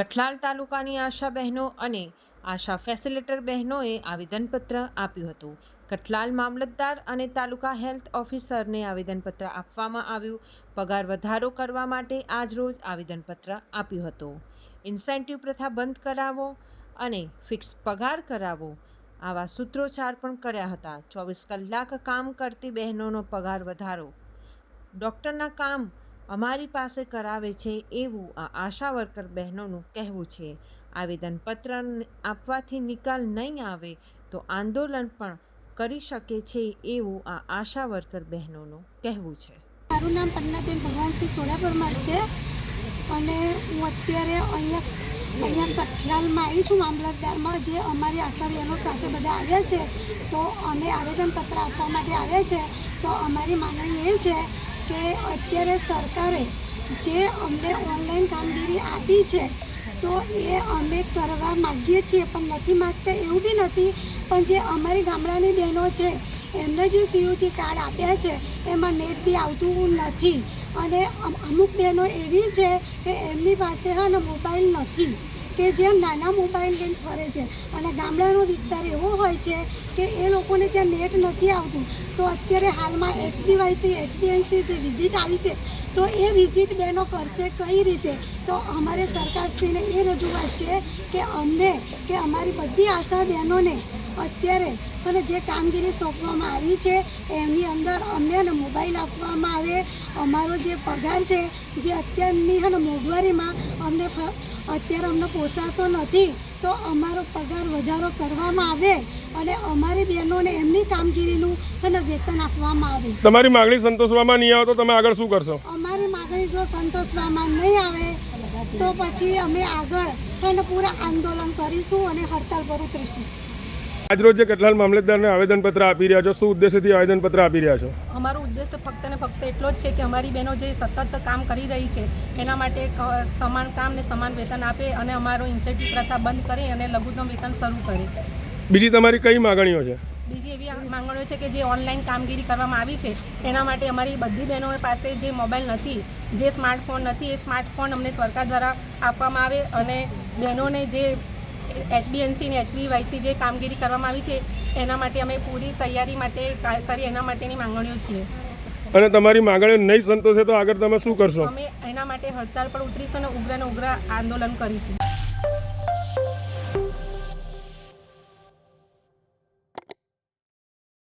કઠલાલ તાલુકાની આશા બહેનો અને આશા ફેસિલિટર બહેનોએ આવેદનપત્ર આપ્યું હતું. કઠલાલ મામલતદાર અને તાલુકા હેલ્થ ઓફિસરને આવેદનપત્ર આપવામાં આવ્યું. પગાર વધારો કરવા માટે આજરોજ આવેદનપત્ર આપ્યું હતું. ઇન્સેન્ટિવ પ્રથા બંધ કરાવો અને ફિક્સ પગાર કરાવો આવા સૂત્રોચ્ચાર પણ કર્યા હતા. ચોવીસ કલાક કામ કરતી બહેનોનો પગાર વધારો. ડૉક્ટરના કામ અમારી પાસે કરાવે છે એવું આ આશા વર્કર બહેનોનું કહેવું છે. આવેદનપત્ર આપવાથી નિકાલ નહીં આવે તો આંદોલન પણ કરી શકે છે એવું આ આશા વર્કર બહેનોનું કહેવું છે. મારું નામ પન્નાબેન ભગવાનસિંહ સોડા પરમાર છે અને હું અત્યારે અહીંયા અહીંયા કઠલાલમાં આવી છું મામલતદારમાં જે અમારી આશા બહેનો સાથે બધા આવ્યા છે. તો અમે આવેદનપત્ર આપવા માટે આવ્યા છે. તો અમારી માંગણી એ છે કે અત્યારે સરકારે જે અમને ઓનલાઈન કામગીરી આપી છે, તો એ અમે કરવા માગીએ છીએ, પણ નથી માગતા એવું બી નથી. પણ જે અમારી ગામડાની બહેનો છે, એમને જે સીયુજી કાર્ડ આપ્યા છે, એમાં નેટ બી આવતું નથી. અને અમુક બહેનો એવી છે કે એમની પાસે હા ને મોબાઈલ નથી. કે જે નાના મોબાઈલ લઈને ફરે છે અને ગામડાનો વિસ્તાર એવો હોય છે કે એ લોકોને ત્યાં નેટ નથી આવતું. તો અત્યારે હાલમાં એચબીવાયસી એચબીએનસી જે વિઝિટ આવી છે, તો એ વિઝિટ બહેનો કરશે કઈ રીતે? તો અમારે સરકારશ્રીને એ રજૂઆત છે કે અમને, કે અમારી બધી આશા બહેનોને અત્યારે અને જે કામગીરી સોંપવામાં આવી છે, એમની અંદર અમને મોબાઈલ આપવામાં આવે. અમારો જે પગાર છે, જે અત્યારની હે ને મોંઘવારીમાં અમને અત્યારે અમને પોસાતો નથી તો અમારો પગાર વધારો કરવામાં આવે અને અમારી બહેનોને એમની કામગીરીનું અને વેતન આપવામાં આવે. તમારી માગણી સંતોષવામાં નહીં આવે તો તમે આગળ શું કરશો? અમારી માગણી જો સંતોષવામાં નહીં આવે તો પછી અમે આગળ એને પૂરા આંદોલન કરીશું અને હડતાલ પર ઉતરીશું. આજરોજ જે કઠલાલ મામલતદારને આવેદનપત્ર આપી રહ્યા છો શું ઉદ્દેશ્યથી આવેદનપત્ર આપી રહ્યા છો? અમારો ઉદ્દેશ ફક્ત ને ફક્ત એટલો જ છે કે અમારી બહેનો જે સતત કામ કરી રહી છે એના માટે સમાન કામ ને સમાન વેતન આપે અને અમારો ઇન્સેન્ટિવ પ્રથા બંધ કરે અને લઘુત્તમ વેતન શરૂ કરે. બીજી તમારી કઈ માગણીઓ છે? બીજી એવી માંગણીઓ છે કે જે ઓનલાઈન કામગીરી કરવામાં આવી છે એના માટે અમારી બધી બહેનો પાસે જે મોબાઈલ નથી જે સ્માર્ટફોન નથી એ સ્માર્ટફોન અમને સરકાર દ્વારા આપવામાં આવે અને બહેનોને જે એચબીએનસી ને એચબીવાયસી જે કામગીરી કરવામાં આવી છે એના માટે અમે પૂરી તૈયારી માટે કરી એના માટેની માંગણીઓ છીએ. અને તમારી માંગણીઓ નહીં સંતોષે તો આગળ તમે શું કરશો? અમે એના માટે હડતાળ પર ઉતરીશું અને ઉગ્ર ને ઉગ્ર આંદોલન કરીશું.